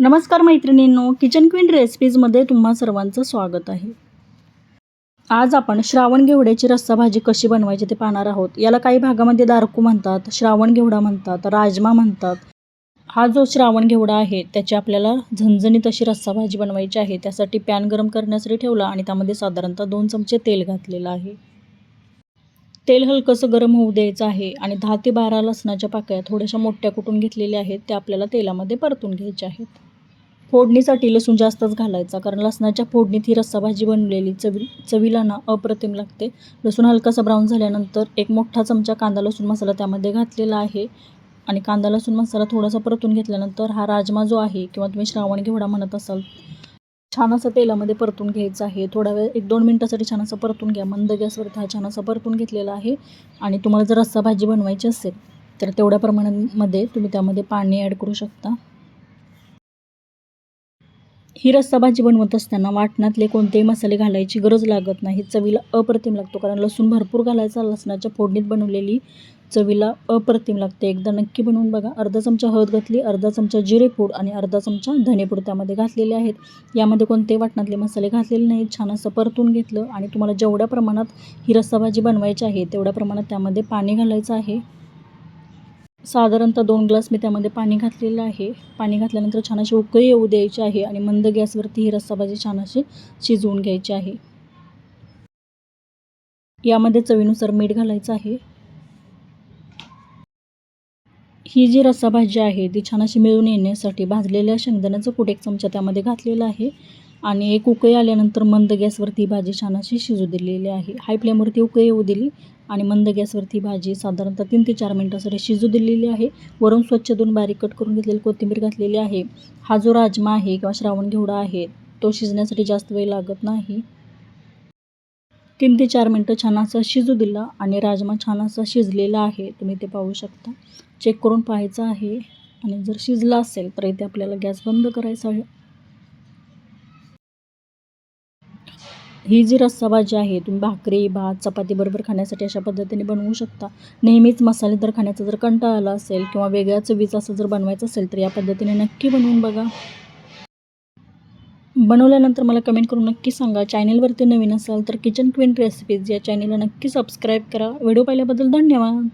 नमस्कार मैत्रिणींनो kitchen queen रेसिपीजमध्ये तुम्हा सर्वांचं स्वागत आहे. आज आपण श्रावण घेवड्याची रस्सा भाजी कशी बनवायची ते पाहणार आहोत. याला काही भागामध्ये दारकू म्हणतात श्रावण घेवडा म्हणतात राजमा म्हणतात. हा जो श्रावण घेवडा आहे त्याची आपल्याला झणझणीत अशी रस्सा भाजी बनवायची आहे. त्यासाठी पॅन गरम करण्यासाठी ठेवला आणि त्यामध्ये साधारणतः दोन चमचे तेल घातलेलं आहे. तेल हलकंसं गरम होऊ द्यायचं आहे आणि दहा ते बारा लसणाच्या पाकळ्या थोड्याशा मोठ्या कुटून घेतलेल्या आहेत त्या आपल्याला तेलामध्ये परतून घ्यायच्या आहेत. फोडणीसाठी लसूण जास्तच घालायचा कारण लसणाच्या फोडणीत ही रस्सा भाजी बनलेली चवी चवीला ना अप्रतिम लागते. लसूण हलकासा ब्राऊन झाल्यानंतर एक मोठा चमचा कांदा लसूण मसाला त्यामध्ये घातलेला आहे. आणि कांदा लसूण मसाला थोडासा परतून घेतल्यानंतर हा राजमा जो आहे किंवा तुम्ही श्रावण घेवडा म्हणत असाल छान असं तेलामध्ये परतून घ्यायचं आहे. थोडा वेळ एक दोन मिनटासाठी छान असं परतून घ्या. मंद गॅसवरती हा छान असा परतून घेतलेला आहे. आणि तुम्हाला जर रस्सा भाजी बनवायची असेल तर तेवढ्या प्रमाणामध्ये तुम्ही त्यामध्ये पाणी ॲड करू शकता. ही रस्सा भाजी बनवत असताना वाटणातले कोणतेही मसाले घालायची गरज लागत नाही. चवीला अप्रतिम लागतो कारण लसूण भरपूर घालायचा लसणाच्या फोडणीत बनवलेली चवीला अप्रतिम लागते. एकदा नक्की बनवून बघा. अर्धा चमचा हळद घातली अर्धा चमचा जिरेपूड आणि अर्धा चमचा धनेपूड त्यामध्ये घातलेले आहेत. यामध्ये कोणतेही वाटणातले मसाले घातलेले नाहीत. छान असं परतून घेतलं आणि तुम्हाला जेवढ्या प्रमाणात ही रस्सा भाजी बनवायची आहे तेवढ्या प्रमाणात त्यामध्ये पाणी घालायचं आहे. साधारणतः दोन ग्लास मी त्यामध्ये पाणी घातलेलं आहे. पाणी घातल्यानंतर छान अशी उकळी येऊ द्यायची आहे आणि मंद गॅसवरती ही रस्सा भाजी छान अशी शिजवून घ्यायची आहे. यामध्ये चवीनुसार मीठ घालायचं आहे. ही जी रस्सा भाजी आहे ती छान अशी मिळून येण्यासाठी भाजलेल्या शेंगदाण्याचं कुठे एक चमचा त्यामध्ये घातलेला आहे आणि एक उकळी आल्यानंतर मंद गॅसवरती भाजी छान अशी शिजू दिलेली आहे. हाय फ्लेमवरती उकळी येऊ दिली. आणि मंद गॅसवरती भाजी साधारणतः तीन ते चार मिनटासाठी शिजू दिलेली आहे. वरून स्वच्छ धुवून बारीक कट करून घेतलेली कोथिंबीर घातलेली आहे. हा जो राजमा आहे किंवा श्रावण घेवडा आहे तो शिजण्यासाठी जास्त वेळ लागत नाही. तीन ते चार मिनटं छान असा शिजू दिला आणि राजमा छान असा शिजलेला आहे. तुम्ही ते पाहू शकता. चेक करून पाहायचं आहे. आणि जर शिजला असेल तर इथे आपल्याला गॅस बंद करायचा आहे. ही जी रस्सा भाजी आहे तुम्ही भाकरी भात चपाती बरोबर खाण्यासाठी अशा पद्धतीने बनवू शकता. नेहमीच मसालेदार खाण्याचा जर कंटाळा आला असेल किंवा वेगळ्या वीज असं जर बनवायचं असेल तर या पद्धतीने नक्की बनवून बघा. बनवल्यानंतर मला कमेंट करून नक्की सांगा. चॅनेलवरती नवीन असाल तर किचन क्वीन रेसिपीज या चॅनेलला नक्की सबस्क्राईब करा. व्हिडिओ पाहिल्याबद्दल धन्यवाद.